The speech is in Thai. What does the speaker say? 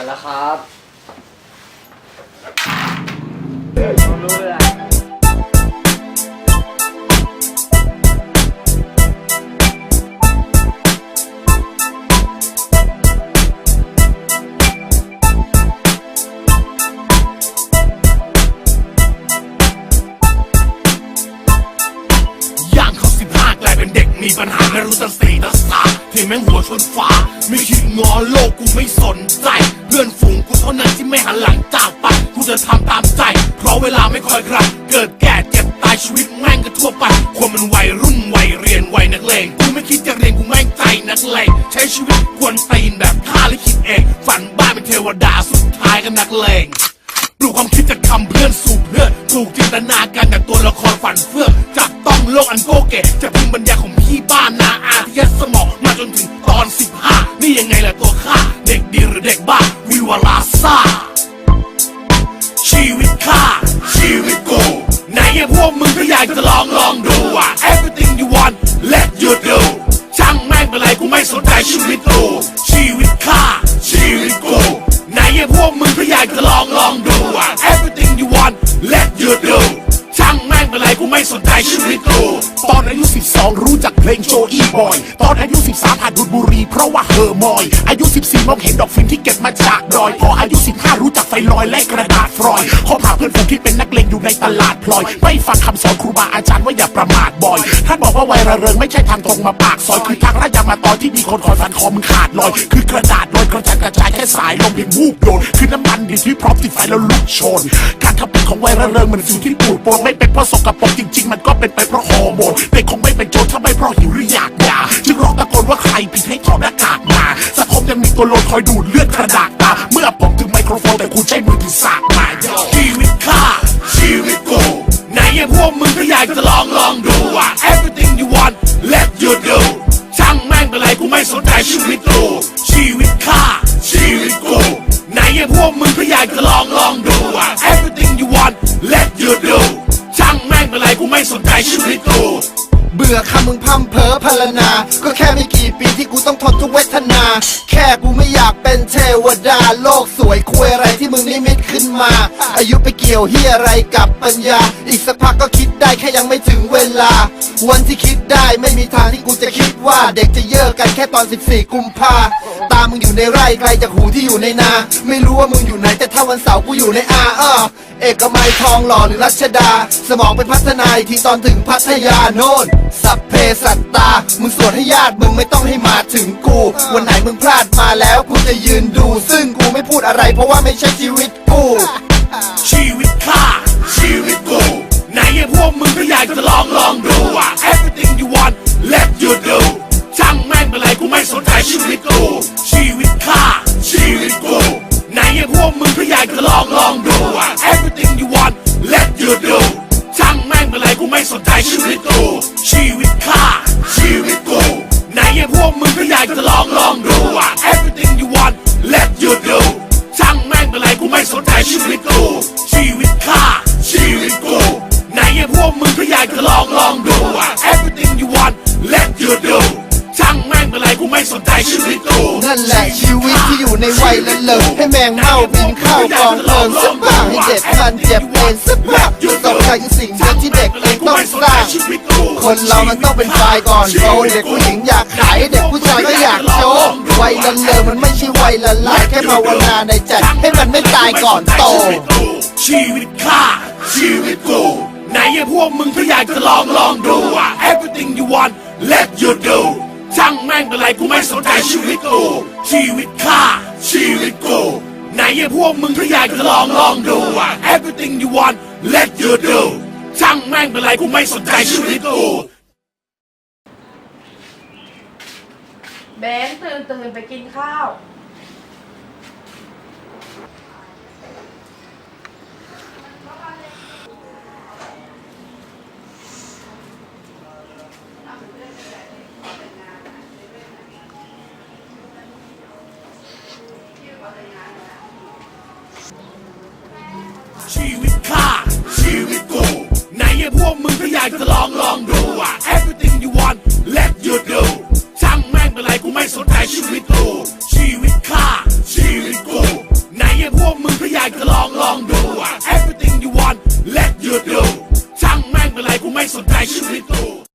มาแล้วครับย่างเขาสิบห้ากลายเป็นเด็กมีปัญหาไม่รู้จะเส ทีแม่งหัวชนฟ้าไม่คิดงอโลกกูไม่สนใจ เพื่อนฝูงกูเท่านั้นที่ไม่หันหลังจากไปกูจะทำตามใจ เพราะเวลาไม่คอยใครเกิดแก่เจ็บตายชีวิตแม่งก็ทั่วไปคนมันวัยรุ่นวัยเรียนวัยนักเลงกูไม่คิดจะเรียนกูแม่งใจนักเลงใช้ชีวิตกวนตีนแบบข้าและคิดเอง ฝันบ้านเป็นเทวดาสุดท้ายก็นักเลงปลูกความคิดจากคำเพื่อนสู่เพื่อนถูกจินตนาการจากตัวละครฝันเฟื่องจับต้องโลกอันโกเกจากภูมิปัญญาของพี่บ้านนาอาที่ยัดสมอง จนถึงตอน 15 นี่ยังไงล่ะตัวข้า เด็กดีหรือเด็กบ้า วิวาลาซาชีวิตข้า ชีวิตกูไหนไอ้พวกมึงก็อยากจะลองลองดู บอย ตอนอายุ 13หัดดูดบุหรีเพราะว่าเฮอร์มอย อายุ 14มองเห็นดอกฟินที่เก็บมาจากดอย พออายุ 15 รู้จักไฟลอยและกระดาษฟรอยคบหาเพื่อนฝูงที่เป็นนักเลงอยู่ในตลาดพลอย ไม่ฟังคำสอนครูบาอาจารย์ว่าอย่าประมาทบ่อยท่านบอกว่าวัยระเริงไม่ใช่ทางตรงมาปากซอยคือทางระยำมาตอนที่มีคนคอยฟันคอมึงขาดลอย คือกระดาษลอยกระจายกระจายแค่สายลมเพียงวูบโดนคือน้ำมันดิบที่พร้อมติดไฟแล้วลุกโชน การทำเป็นของวัยระเริงมันสิ่งที่ปูดโปนไม่เป็นเพราะสกปรกจริง ๆ มันก็เป็นไปเพราะฮอร์โมนเด็กคงไม่เป็นโจรถ้าไม่เพราะหิวากมาสังคมยังมีตัวโลนคอยดูดเลือดกระดากตาเมื่อผมถึงไมโครโฟนแต่คุณใช้มือถือสากมาชีวิตข้าชีวิตกูไหนไอ้พวกมึงก็อยากจะลองลองดูอะ everything you want let you do ช่างแม่งเป็นไรกูไม่สนใจชีวิตกูชีวิตข้าชีวิตกูไหนไอ้พวกมึงก็อยากจะลองลองดูอะ everything you want let you do ช่างแม่งเป็นไรกูไม่สนใจชีวิตกูเบื่อคำมึงพร่ำเพ้อพรรณนา ก็แค่ไม่กี่ปีที่กูต้องทน นา แค่กูไม่อยากเป็นเทวดาโลกสวยคุยอะไรที่มึงนิมิตขึ้นมา อายุไปเกี่ยวเฮียอะไรกับปัญญา อีกสักพักก็คิดได้แค่ยังไม่ถึงเวลา วันที่คิดได้ไม่มีทางที่กูจะคิดว่าเด็กจะเยอะกันแค่ตอน 14 กุมภาตามึงอยู่ในไร่ไกลจากหูที่อยู่ในนา ไม่รู้ว่ามึงอยู่ไหนแต่ถ้าวันเสาร์กูอยู่ในอาอ้อ เอกมัยทองหล่อหรือรัชดา สมองเป็นพัฒนาอีกทีตอนถึงพัทยาโน่น สัพเพสัตตา มึงสวดให้ญาติมึงไม่ต้องให้มาถึงกู วันไหนมึงพลาดมาแล้วกูจะยืนดู ซึ่งกูไม่พูดอะไรเพราะว่าไม่ใช่ชีวิตกู ในวัยละเลิงให้แมงเม่าบินเข้ากองเพลิงสักบ้างให้เด็กมันเจ็บเป็นสักบ้างต้องใช้สิ่งเดียวที่เด็กเองต้องสร้างคนเรามันต้องเป็นฝ่ายก่อนโตเด็กผู้หญิงอยากขายเด็กผู้ชายก็อยากโชว์วัยละเลงมันไม่ใช่วัยละลายแค่ภาวนาในใจให้มันไม่ตายก่อนโต ชีวิตข้าชีวิตกูไหนไอ้พวกมึงก็อยากจะลองลองดูอะ everything you want let you do ช่างแม่งเป็นไรกูไม่สนใจชีวิตกูชีวิตข้า ชีวิตกูไหนไอ้พวกมึงก็อยากจะลองลองดูอะ everything you want let you do ช่างแม่งเป็นไรกูไม่สนใจชีวิตกู เบนตื่นตื่นไปกินข้าว